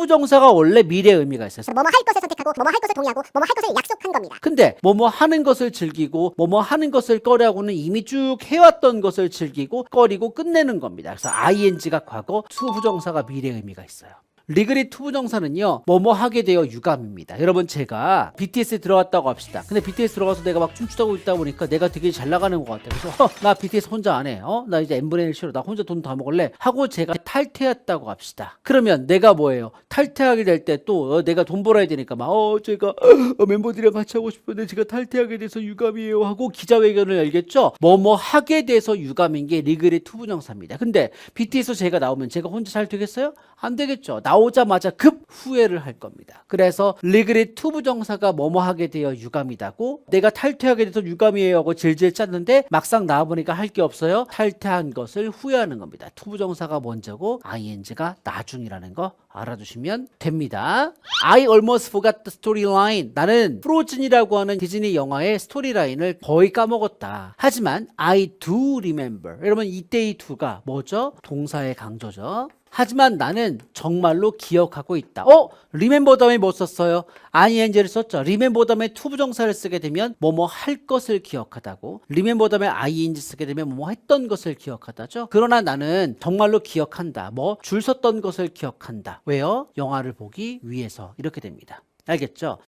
투부정사가 원래 미래 의미가 있어요. 뭐뭐 할 것을 선택하고 뭐뭐 할 것을 동의하고 뭐뭐 할 것을 약속한 겁니다. 근데 뭐뭐 하는 것을 즐기고 뭐뭐 하는 것을 꺼려하고는 이미 쭉 해왔던 것을 즐기고 꺼리고 끝내는 겁니다. 그래서 ing가 과거, 투부정사가 미래 의미가 있어요. 리그리 투부 정사는요 뭐뭐 하게 되어 유감입니다. 여러분 제가 BTS에 들어갔다고 합시다. 근데 BTS 들어가서 내가 막 춤추다고 있다 보니까 내가 되게 잘 나가는 것 같아 그래서 어, 나 BTS 혼자 안해 어 나 이제 N분의 1 싫어 나 혼자 돈 다 먹을래? 하고 제가 탈퇴했다고 합시다. 그러면 내가 뭐예요? 탈퇴하게 될 때 또 어, 내가 돈 벌어야 되니까 막 어 제가 어, 멤버들이랑 같이 하고 싶은데 제가 탈퇴하게 돼서 유감이에요 하고 기자회견을 열겠죠? 뭐뭐 하게 돼서 유감인 게 리그리 투부 정사입니다. 근데 BTS 제가 나오면 제가 혼자 잘 되겠어요? 안 되겠죠. 나오 자마자 급 후회를 할 겁니다. 그래서 리그리 투부 정사가 뭐뭐 하게 되어 유감이다고 내가 탈퇴하게 돼서 유감이에요 하고 질질 짰는데 막상 나와보니까 할 게 없어요. 탈퇴한 것을 후회하는 겁니다. 투부 정사가 먼저고 ing가 나중이라는 거 알아두시면 됩니다. I almost forgot the storyline. 나는 프로즌이라고 하는 디즈니 영화의 스토리라인을 거의 까먹었다. 하지만 I do remember. 여러분 이때의 do가 뭐죠? 동사의 강조죠 하지만 나는 정말로 기억하고 있다. 어? remember 다음에 뭐 썼어요? ing를 썼죠. remember 다음에 투부정사를 쓰게 되면 뭐뭐 할 것을 기억하다고. 다음에 ing 쓰게 되면 뭐뭐 했던 것을 기억하다죠. 그러나 나는 정말로 기억한다. 뭐 줄 섰던 것을 기억한다. 왜요? 영화를 보기 위해서 이렇게 됩니다. 알겠죠?